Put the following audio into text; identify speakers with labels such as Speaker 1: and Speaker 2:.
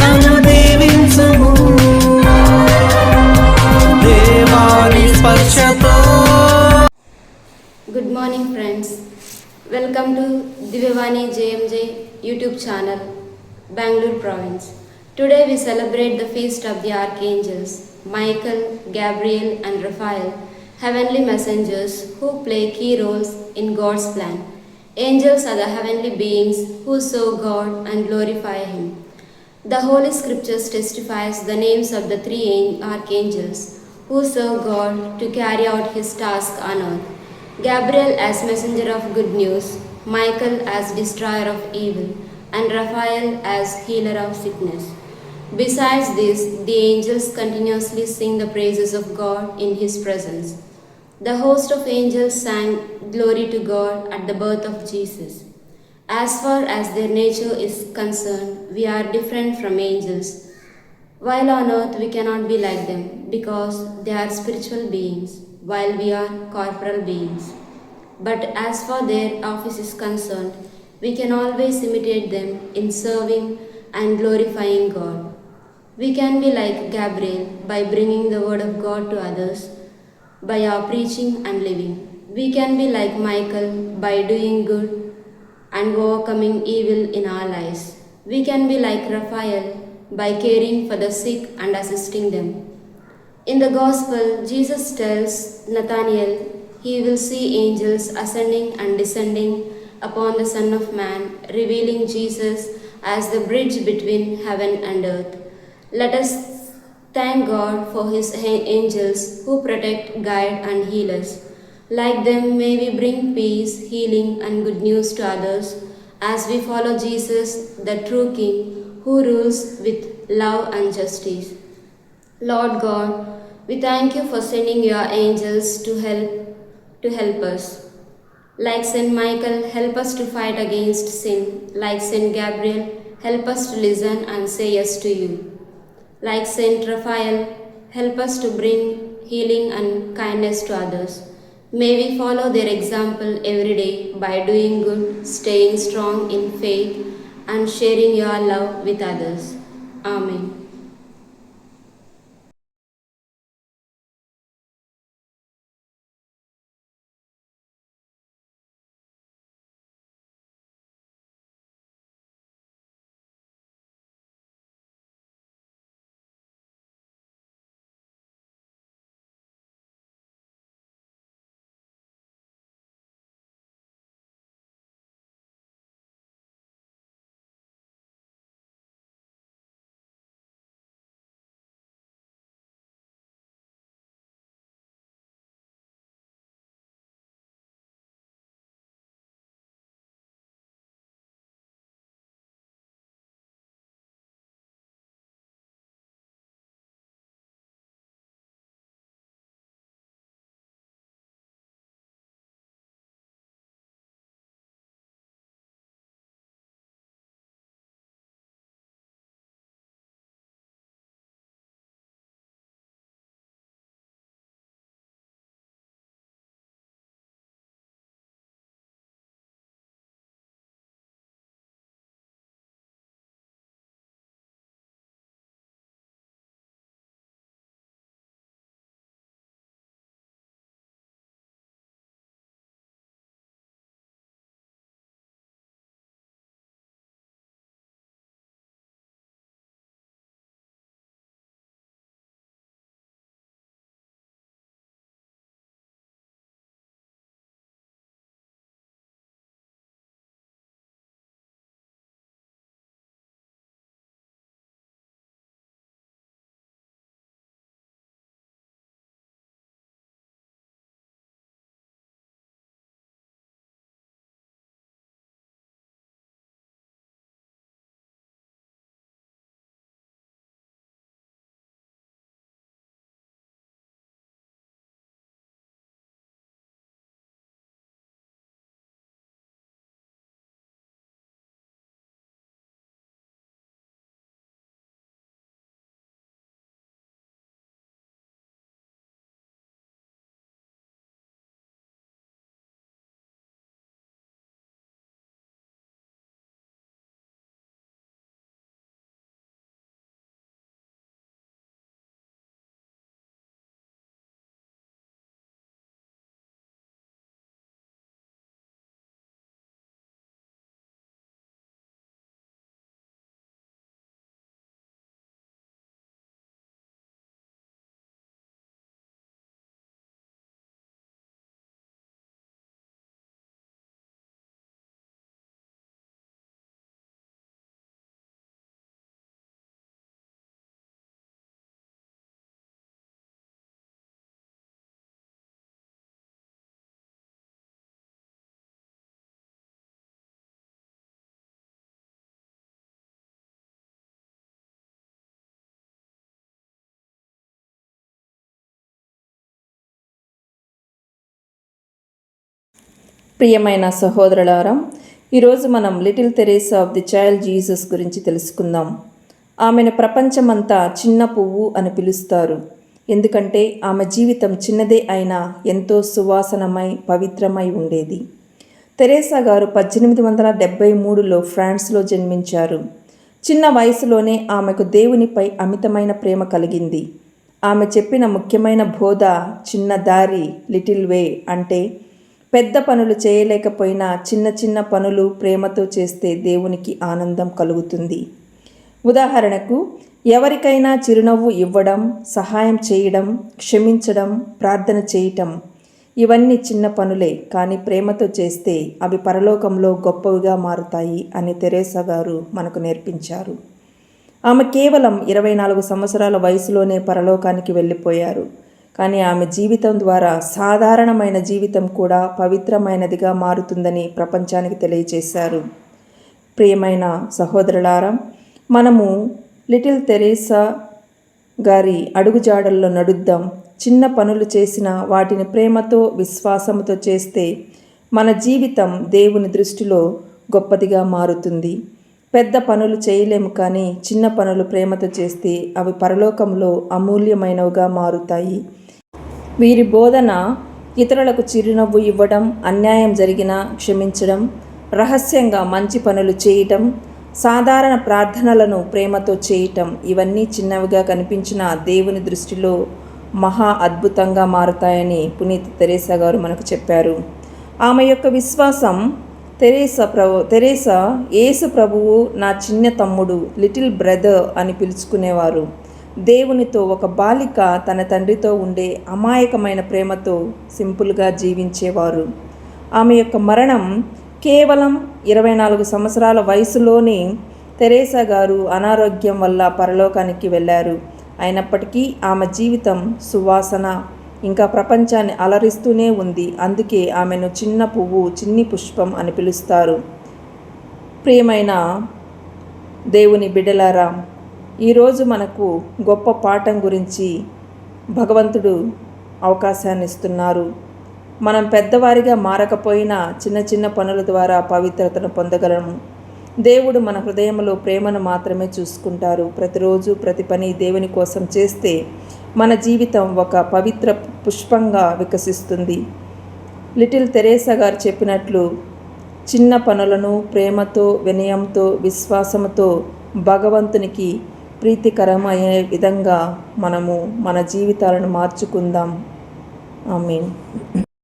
Speaker 1: నన్ను దీవించుము దేవాని స్పర్శతో
Speaker 2: Good morning, friends. Welcome to Divyavani JMJ YouTube channel, Bangalore province. Today we celebrate the feast of the archangels Michael, Gabriel, and Raphael, heavenly messengers who play key roles in God's plan. Angels are the heavenly beings who serve God and glorify Him. The Holy Scriptures testifies the names of the three archangels who serve God to carry out His task on earth. Gabriel as messenger of good news, Michael as destroyer of evil, and Raphael as healer of sickness. Besides this, the angels continuously sing the praises of God in His presence. The host of angels sang glory to God at the birth of Jesus. As far as their nature is concerned, we are different from angels. While on earth, we cannot be like them because they are spiritual beings, while we are corporal beings. But as far their office is concerned, we can always imitate them in serving and glorifying God. We can be like Gabriel by bringing the word of God to others, by our preaching and living. We can be like Michael by doing good and overcoming evil in our lives. We can be like Raphael by caring for the sick and assisting them. In the Gospel, Jesus tells Nathanael he will see angels ascending and descending upon the Son of Man, revealing Jesus as the bridge between heaven and earth. Let us thank God for His angels who protect, guide, and heal us. Like them, may we bring peace, healing, and good news to others as we follow Jesus, the true King, who rules with love and justice. Lord God, we thank you for sending your angels to help to help us. Like Saint Michael, help us to fight against sin. Like Saint Gabriel, help us to listen and say yes to you. Like Saint Raphael, help us to bring healing and kindness to others. May we follow their example every day by doing good, staying strong in faith, and sharing your love with others. Amen.
Speaker 3: ప్రియమైన సహోదరులారం ఈరోజు మనం little Teresa of the child Jesus గురించి తెలుసుకుందాం. ఆమెను ప్రపంచమంతా చిన్న పువ్వు అని పిలుస్తారు. ఎందుకంటే ఆమె జీవితం చిన్నదే అయినా ఎంతో సువాసనమై పవిత్రమై ఉండేది. తెరేసా గారు పద్దెనిమిది వందల డెబ్బై మూడులో ఫ్రాన్స్లో జన్మించారు. చిన్న వయసులోనే ఆమెకు దేవునిపై అమితమైన ప్రేమ కలిగింది. ఆమె చెప్పిన ముఖ్యమైన బోధ చిన్న దారి లిటిల్ వే అంటే పెద్ద పనులు చేయలేకపోయినా చిన్న చిన్న పనులు ప్రేమతో చేస్తే దేవునికి ఆనందం కలుగుతుంది. ఉదాహరణకు ఎవరికైనా చిరునవ్వు ఇవ్వడం సహాయం చేయడం క్షమించడం ప్రార్థన చేయటం ఇవన్నీ చిన్న పనులే కానీ ప్రేమతో చేస్తే అవి పరలోకంలో గొప్పవిగా మారుతాయి అని తెరేసా గారు మనకు నేర్పించారు. ఆమె కేవలం ఇరవై నాలుగు సంవత్సరాల వయసులోనే పరలోకానికి వెళ్ళిపోయారు. కానీ ఆమె జీవితం ద్వారా సాధారణమైన జీవితం కూడా పవిత్రమైనదిగా మారుతుందని ప్రపంచానికి తెలియజేశారు. ప్రియమైన సహోదరులారా మనము లిటిల్ తెరేసా గారి అడుగుజాడల్లో నడుద్దాం. చిన్న పనులు చేసిన వాటిని ప్రేమతో విశ్వాసంతో చేస్తే మన జీవితం దేవుని దృష్టిలో గొప్పదిగా మారుతుంది. పెద్ద పనులు చేయలేము కానీ చిన్న పనులు ప్రేమతో చేస్తే అవి పరలోకంలో అమూల్యమైనవిగా మారుతాయి. వీరి బోధన ఇతరులకు చిరునవ్వు ఇవ్వడం అన్యాయం జరిగినా క్షమించడం రహస్యంగా మంచి పనులు చేయటం సాధారణ ప్రార్థనలను ప్రేమతో చేయటం ఇవన్నీ చిన్నవిగా కనిపించిన దేవుని దృష్టిలో మహా అద్భుతంగా మారుతాయని పునీత్ తెరేసా గారు మనకు చెప్పారు. ఆమె యొక్క విశ్వాసం తెరేసా ప్రభు తెరేసా యేసు ప్రభువు నా చిన్న తమ్ముడు లిటిల్ బ్రదర్ అని పిలుచుకునేవారు. దేవునితో ఒక బాలిక తన తండ్రితో ఉండే అమాయకమైన ప్రేమతో సింపుల్గా జీవించేవారు. ఆమె యొక్క మరణం కేవలం ఇరవై నాలుగు సంవత్సరాల వయసులోనే తెరేసా గారు అనారోగ్యం వల్ల పరలోకానికి వెళ్ళారు. అయినప్పటికీ ఆమె జీవితం సువాసన ఇంకా ప్రపంచాన్ని అలరిస్తూనే ఉంది. అందుకే ఆమెను చిన్న పువ్వు చిన్ని పుష్పం అని పిలుస్తారు. ప్రియమైన దేవుని బిడ్డలారా ఈరోజు మనకు గొప్ప పాఠం గురించి భగవంతుడు అవకాశాన్ని ఇస్తున్నారు. మనం పెద్దవారిగా మారకపోయినా చిన్న చిన్న పనుల ద్వారా పవిత్రతను పొందగలము. దేవుడు మన హృదయంలో ప్రేమను మాత్రమే చూసుకుంటారు. ప్రతిరోజు ప్రతి పని దేవుని కోసం చేస్తే మన జీవితం ఒక పవిత్ర పుష్పంగా వికసిస్తుంది. లిటిల్ తెరేసా గారు చెప్పినట్లు చిన్న పనులను ప్రేమతో వినయంతో విశ్వాసంతో భగవంతునికి ప్రీతికరమయ్యే విధంగా మనము మన జీవితాలను మార్చుకుందాం. I mean